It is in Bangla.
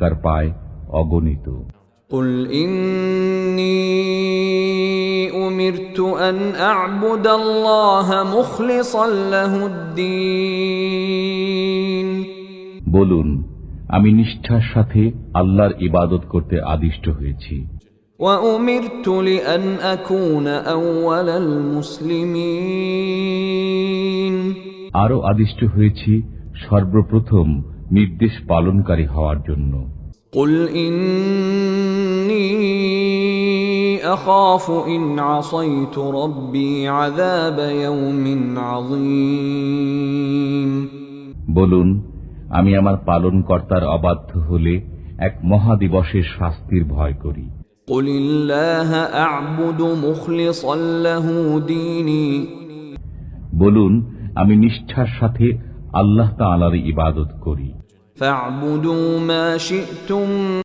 কার পায় অগণিত قل إني أمرت أن أعبد الله مخلصا له الدين বলুন আমি নিষ্ঠার সাথে আল্লাহর ইবাদত করতে আদিষ্ট হয়েছি وأمرت لأن أكون أول المسلمين আরও আদিষ্ট হয়েছি সর্বপ্রথম নির্দেশ পালনকারী হওয়ার জন্য قل إني أخاف إن عصيت ربي عذاب يوم عظيم বলুন আমি আমার পালনকর্তার অবাধ্য হলে এক মহাদিবসের শাস্তির ভয় করি قل الله أعبد مخلصا له ديني বলুন আমি নিষ্ঠার সাথে আল্লাহ তালার ইবাদত করি।